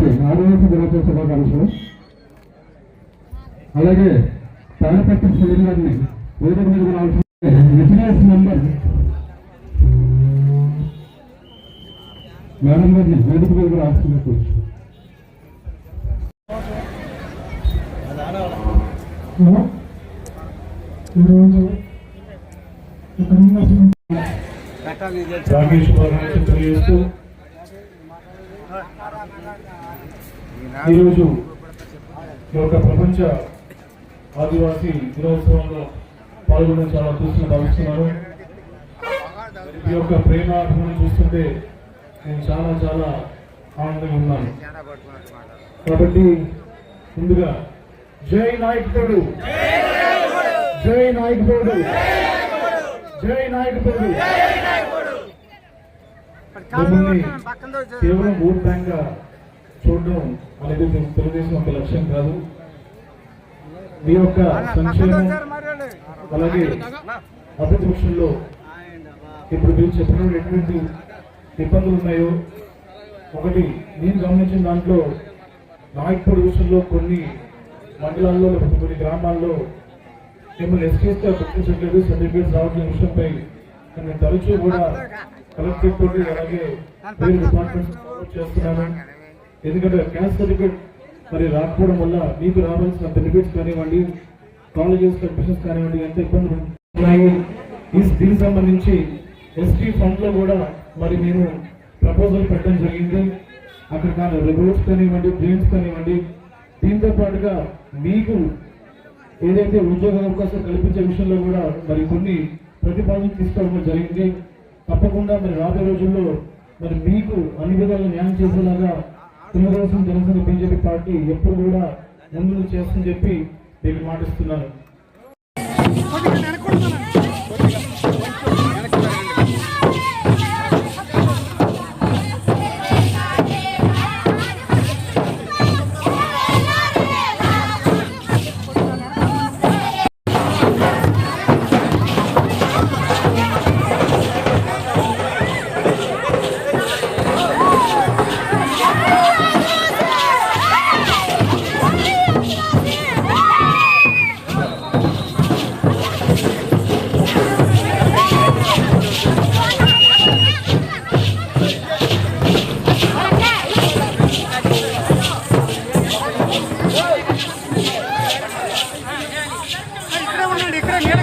మరొకసారి ఆదివాసీ దినోత్సవ శుభాకాంక్షలు అలాగే తాడపత్రి సిలిండర్ని వేదిక మీద రావాల్సిన విజిలెన్స్ మెంబర్ మేడం గారిని వేదిక మీద రావాల్సింది కూర్చో ఈరోజు ఇక్కడ ఉన్న రాకేష్ కుమార్ తెలియజేస్తూ ఈరోజు ఈ యొక్క ప్రపంచ ఆదివాసీ దినోత్సవంలో పాల్గొనడం చాలా అదృష్టంగా భావిస్తున్నాను. ఈ యొక్క ప్రేమ అభిమానం చూస్తుంటే నేను చాలా చాలా ఆనందంగా ఉన్నాను. కాబట్టి ముందుగా జై నాయకుడు. జై నాయకుడు. జై నాయకుడు. కేవలం ఓట్ బ్యాంక్గా చూడడం అనేది మేము తెలుగుదేశం ఒక లక్ష్యం కాదు. మీ యొక్క సంక్షేమం అలాగే అభివృద్ధి విషయంలో ఇప్పుడు మీరు చెప్పిన ఎటువంటి ఇబ్బందులు ఉన్నాయో ఒకటి నేను గమనించిన దాంట్లో నాయకుడి విషయంలో కొన్ని మండలాల్లో కొన్ని గ్రామాల్లో మిమ్మల్ని ఎస్కేస్తే గుర్తించట్లేదు సర్టిఫికేట్స్ రావట్లే విషయంపై నేను తరచూ కూడా కలెక్టర్ తోటి అలాగే డిపార్ట్మెంట్ చేస్తున్నాను ఎందుకంటే క్యాస్ట్ సర్టిఫికేట్ మరి రాకపోవడం వల్ల మీకు రావాల్సిన బెనిఫిట్స్ కానివ్వండి కాలేజెస్ అడ్మిషన్స్ కానివ్వండి ఎంత ఇబ్బందులు ఉన్నాయి. ఈ దీనికి సంబంధించి ఎస్టీ ఫండ్లో కూడా మరి మేము ప్రపోజల్ పెట్టడం జరిగింది. అక్కడ కానీ రెగ్యులర్స్ కానివ్వండి బ్రెయిన్స్ కానివ్వండి దీంతో పాటుగా మీకు ఏదైతే ఉద్యోగ అవకాశం కల్పించే విషయంలో కూడా మరి కొన్ని ప్రతిపాదనలు తీసుకోవడం జరిగింది. తప్పకుండా మరి రాబోయే రోజుల్లో మరి మీకు అన్ని విధాలుగా న్యాయం చేసేలాగా తెలుగుదేశం జనసేన బీజేపీ పార్టీ ఎప్పుడు కూడా ముందు చేస్తుందని చెప్పి మీకు మాటిస్తున్నాను.